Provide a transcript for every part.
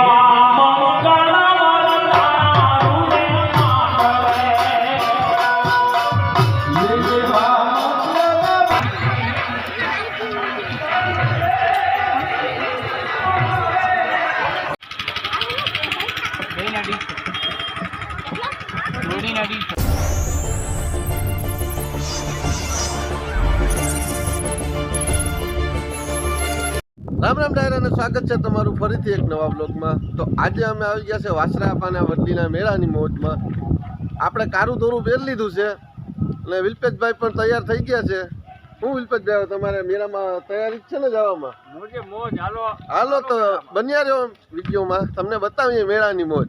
Yeah. Ram Ram ડાયરાને સ્વાગત છે તમારું ફરીથી એક નવા બ્લોગમાં તો આજે અમે આવી ગયા છે વાસરા પાના વડલીના મેળાની મોજમાં. આપણે કારું ધોરું પહેરી લીધું છે અને વિલ્પેશભાઈ પણ તૈયાર થઈ ગયા છે. હું વિલ્પેશભાઈ તમારે મેળામાં તૈયારી છે ને જવામાં? મોજે મોજ. હાલો. હાલો તો બન્યા રહ્યો વિડીયોમાં. તમને બતાવીએ મેળાની મોજ.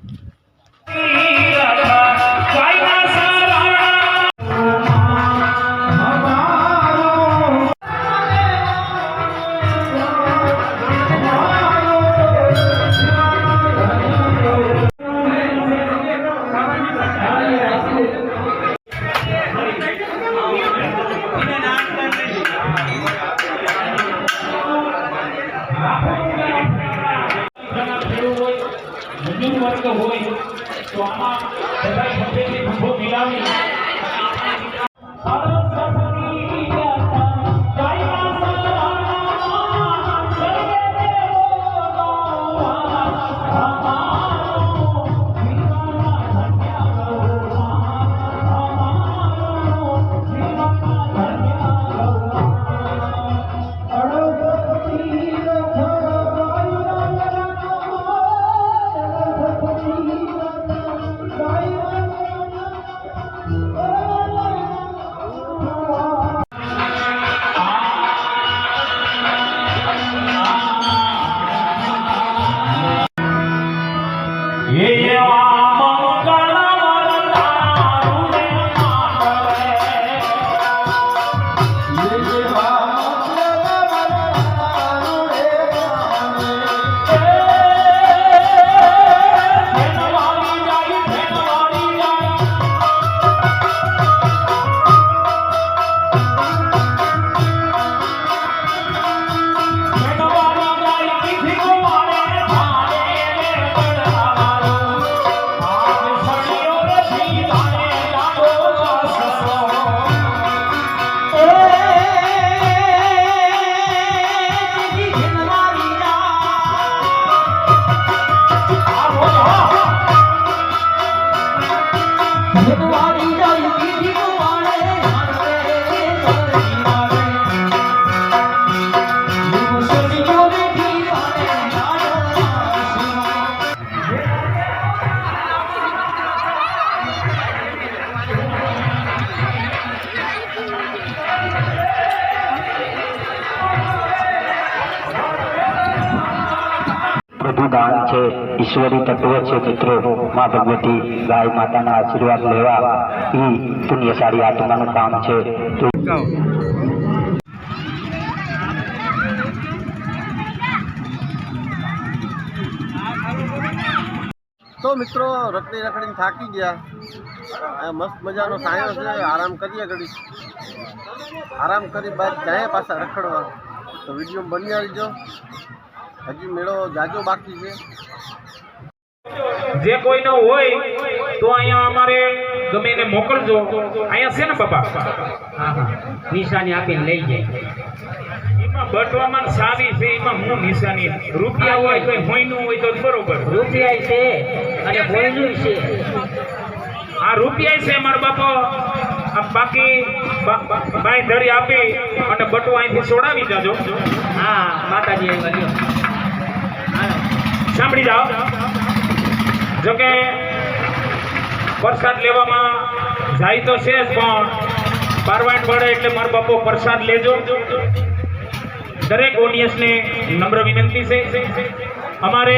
હોય તો આમાં બધા ખંભો મિલાવી હે પ્રભુદાન છે, ઈશ્વરી તત્વ છે મિત્રો. મા ભગવતી ગાય માતાના આશીર્વાદ લેવા એ પુણ્યશાળી આત્માનું કામ છે. તો મિત્રો, રખડી રખડીને થાકી ગયા. મસ્ત મજાનો સાયો છે. આરામ કરીએ ઘડી. આરામ કરી બાદ જાય પાછા રખડવા. તો વીડિયો બની રહીજો હજી મેળો જાજો બાકી છે. જે કોઈનો હોય તો અહીંયા અમારે ગમે એને મોકલજો. અહીંયા છે ને બાપા? નિશાની આપીને લઈ જાય. બટવામાં સારી છે એમાં હું નિશાની. રૂપિયા હોય તો હોયનું હોય તો બરોબર. રૂપિયા છે અને બોયલું છે આ રૂપિયા છે મારા બાપો. આ બાકી બાય ધરી આપી અને બટુ અહીંથી છોડાવી જાજો હા માતાજી સાંભળી જાઓ. જોકે પ્રસાદ લેવામાં જાય તો છે પણ પારવાટ પડે એટલે મારા બાપો પ્રસાદ લેજો. દરેક ઓડિયન્સને નમ્ર વિનંતી છે. અમારે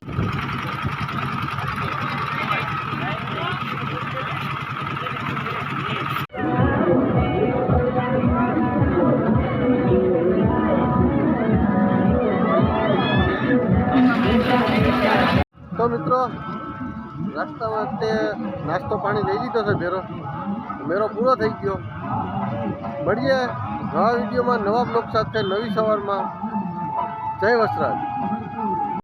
તો મિત્રો રસ્તામાં તે નાસ્તો પાણી લઈ લીધો છે મેરો. મેરો પૂરો થઈ ગયો. મળીએ નવા વિડીયોમાં, નવા બ્લોગ સાથે નવી સવારમાં. જય વસરાજ.